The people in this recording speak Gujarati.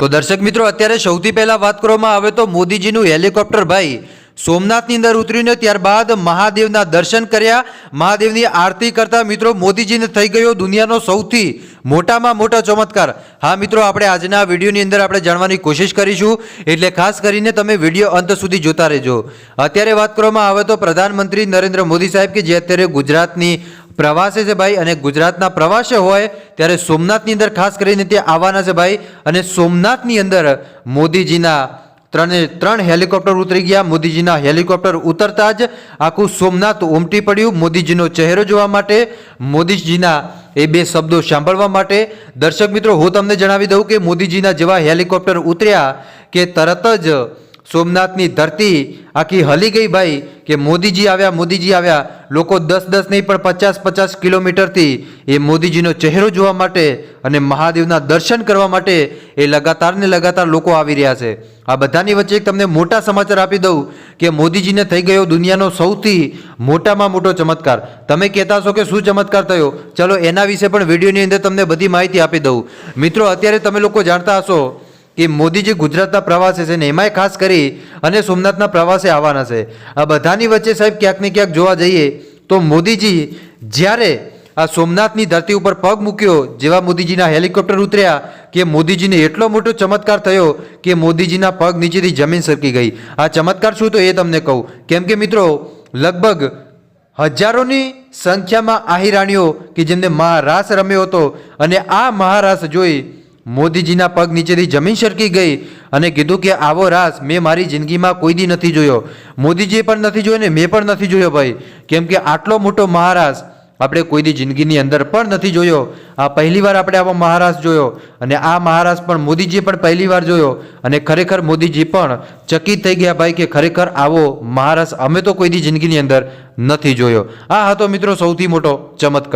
તો દર્શક મિત્રો, અત્યારે સૌથી પહેલા વાત કરવામાં આવે તો મોદીજીનું હેલિકોપ્ટર ભાઈ સોમનાથની અંદર ઉતર્યું ને ત્યારબાદ મહાદેવના દર્શન કર્યા. મહાદેવની આરતી કરતા મિત્રો મોદીજીને થઈ ગયો દુનિયાનો સૌથી મોટામાં મોટો ચમત્કાર. હા મિત્રો, આપણે આજના વિડીયોની અંદર આપણે જાણવાની કોશિશ કરીશું. એટલે ખાસ કરીને તમે વીડિયો અંત સુધી જોતા રહેજો. અત્યારે વાત કરવામાં આવે તો પ્રધાનમંત્રી નરેન્દ્ર મોદી સાહેબ કે જે અત્યારે ગુજરાતની પ્રવાસે છે ભાઈ અને ગુજરાતના પ્રવાસે હોય ત્યારે સોમનાથની અંદર ખાસ કરીને ત્યાં આવવાના છે ભાઈ અને સોમનાથની અંદર મોદીજીના ત્રણે ત્રણ હેલિકોપ્ટર ઉતરી ગયા. મોદીજીના હેલિકોપ્ટર ઉતરતા જ આખું સોમનાથ ઉમટી પડ્યું. મોદીજીનો ચહેરો જોવા માટે, મોદીજીના એ બે શબ્દો સાંભળવા માટે. દર્શક મિત્રો, હું તમને જણાવી દઉં કે મોદીજીના જેવા હેલિકોપ્ટર ઉતર્યા કે તરત જ સોમનાથની ધરતી આખી હલી ગઈ ભાઈ કે મોદીજી આવ્યા મોદીજી આવ્યા. લોકો દસ દસ નહીં, પણ પચાસ પચાસ કિલોમીટરથી એ મોદીજીનો ચહેરો જોવા માટે અને મહાદેવના દર્શન કરવા માટે એ લગાતાર ને લગાતાર લોકો આવી રહ્યા છે. આ બધાની વચ્ચે તમને મોટા સમાચાર આપી દઉં કે મોદીજીને થઈ ગયો દુનિયાનો સૌથી મોટામાં મોટો ચમત્કાર. તમે કહેતા છો કે શું ચમત્કાર થયો? ચલો એના વિશે પણ વિડીયોની અંદર તમને બધી માહિતી આપી દઉં. મિત્રો, અત્યારે તમે લોકો જાણતા હશો કે મોદીજી ગુજરાતના પ્રવાસે છે ને એમાંય ખાસ કરી અને સોમનાથના પ્રવાસે આવવાના છે. આ બધાની વચ્ચે સાહેબ ક્યાંક ને ક્યાંક જોવા જઈએ તો મોદીજી જ્યારે આ સોમનાથની ધરતી ઉપર પગ મૂક્યો જેવા મોદીજીના હેલિકોપ્ટર ઉતર્યા કે મોદીજીને એટલો મોટો ચમત્કાર થયો કે મોદીજીના પગ નીચેથી જમીન સરકી ગઈ. આ ચમત્કાર શું તો એ તમને કહું. કેમ કે મિત્રો, લગભગ હજારોની સંખ્યામાં આહિરાણીઓ કે જેમને મહારાસ રમ્યો હતો અને આ મહારાસ જોઈ મોદીજીના પગ નીચેથી જમીન સરકી ગઈ અને કીધું કે આવો રાસ મેં મારી જિંદગીમાં કોઈ દી નથી જોયો. મોદીજીએ પણ નથી જોયો ને મેં પણ નથી જોયો ભાઈ. કેમ કે આટલો મોટો મહારાસ આપણે કોઈ દી જિંદગીની અંદર પણ નથી જોયો. આ પહેલીવાર આપણે આવો મહારાસ જોયો અને આ મહારાસ પણ મોદીજીએ પણ પહેલીવાર જોયો અને ખરેખર મોદીજી પણ ચકિત થઈ ગયા ભાઈ કે ખરેખર આવો મહારાસ અમે તો કોઈ દી જિંદગીની અંદર નથી જોયો. આ હતો મિત્રો સૌથી મોટો ચમત્કાર.